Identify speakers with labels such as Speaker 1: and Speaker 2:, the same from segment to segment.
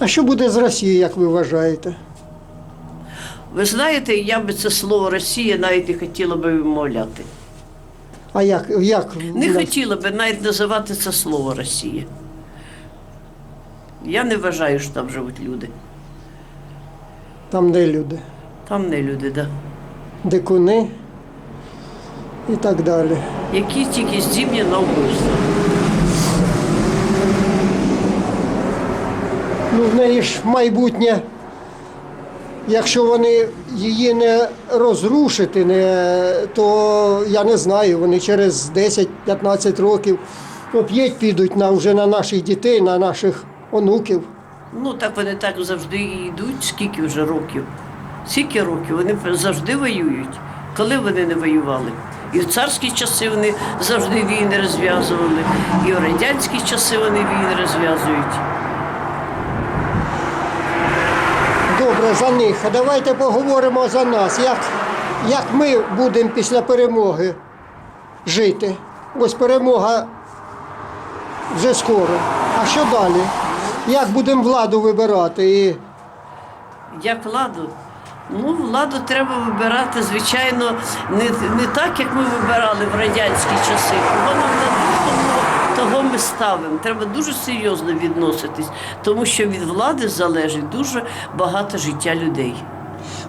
Speaker 1: А що буде з Росією, як ви вважаєте?
Speaker 2: Ви знаєте, я би це слово Росія навіть не хотіла би вимовляти.
Speaker 1: А як? як
Speaker 2: Не хотіла би навіть називати це слово Росія. Я не вважаю, що там живуть люди.
Speaker 1: Там де люди?
Speaker 2: Там не люди, да.
Speaker 1: Дикуни і так далі.
Speaker 2: які тільки здібні на вбивство.
Speaker 1: В неї ж майбутнє, якщо вони її не розрушити, не, то я не знаю, вони через 10-15 років оп'ять підуть на, вже на наших дітей, на наших онуків.
Speaker 2: Ну так вони так завжди йдуть, скільки вже років. Скільки років вони завжди воюють. Коли вони не воювали? І в царські часи вони завжди війни розв'язували, і в радянські часи вони війни розв'язують.
Speaker 1: За них. А давайте поговоримо за нас. Як, як ми будемо після перемоги жити? Ось перемога вже скоро. А що далі? Як будемо владу вибирати? І
Speaker 2: Як владу? Ну, владу треба вибирати, звичайно, не, не так, як ми вибирали в радянські часи. Дадуть, тому того ми ставимо. Треба дуже серйозно відноситись, тому що від влади залежить дуже багато життя людей.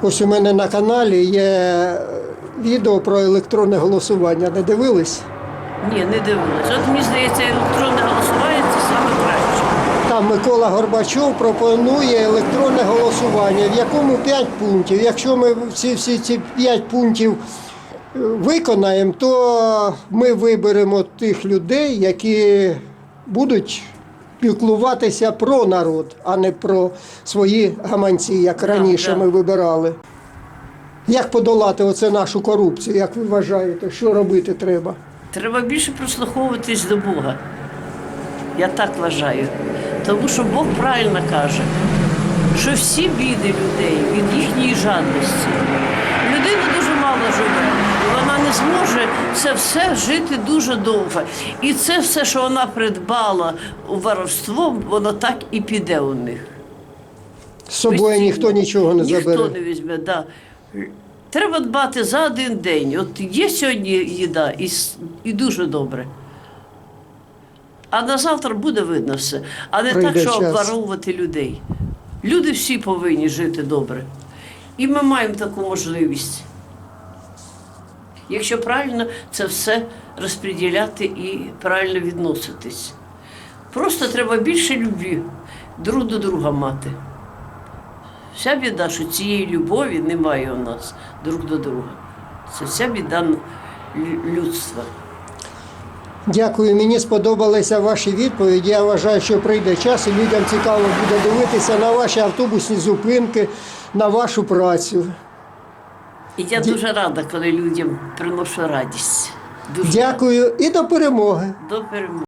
Speaker 1: ось у мене на каналі є відео про електронне голосування. Не дивились?
Speaker 2: Ні, не дивилась. От мені здається, електронне голосування це саме краще.
Speaker 1: Там Микола Горбачов пропонує електронне голосування, в якому 5 пунктів. Якщо ми всі, всі ці 5 пунктів виконаємо, то ми виберемо тих людей, які будуть піклуватися про народ, а не про свої гаманці, як раніше ми вибирали. Як подолати оце нашу корупцію, як ви вважаєте, що робити треба?
Speaker 2: Треба більше прислуховуватись до Бога. Я так вважаю. Тому що Бог правильно каже, що всі біди людей від їхньої жадності. Людина дуже мало живе, не зможе це все жити дуже довго. І це все, що вона придбала воровством, воно так і піде у них.
Speaker 1: З собою
Speaker 2: Постійно.
Speaker 1: ніхто нічого не
Speaker 2: Ніхто не візьме, да. Треба дбати за один день. От є сьогодні їда, і, с- і дуже добре. А на завтра буде видно все. А не
Speaker 1: Прийде
Speaker 2: так, що
Speaker 1: час.
Speaker 2: обворовувати людей. Люди всі повинні жити добре. І ми маємо таку можливість. Якщо правильно це все розподіляти і правильно відноситись. Просто треба більше любві друг до друга мати. Вся біда, що цієї любові немає у нас друг до друга. Це вся біда людства.
Speaker 1: Дякую, мені сподобалися ваші відповіді. Я вважаю, що прийде час, і людям цікаво буде дивитися на ваші автобусні зупинки, на вашу працю.
Speaker 2: І я дуже рада, коли людям приношу радість. Дуже
Speaker 1: Дякую і до перемоги.
Speaker 2: рада. До перемоги.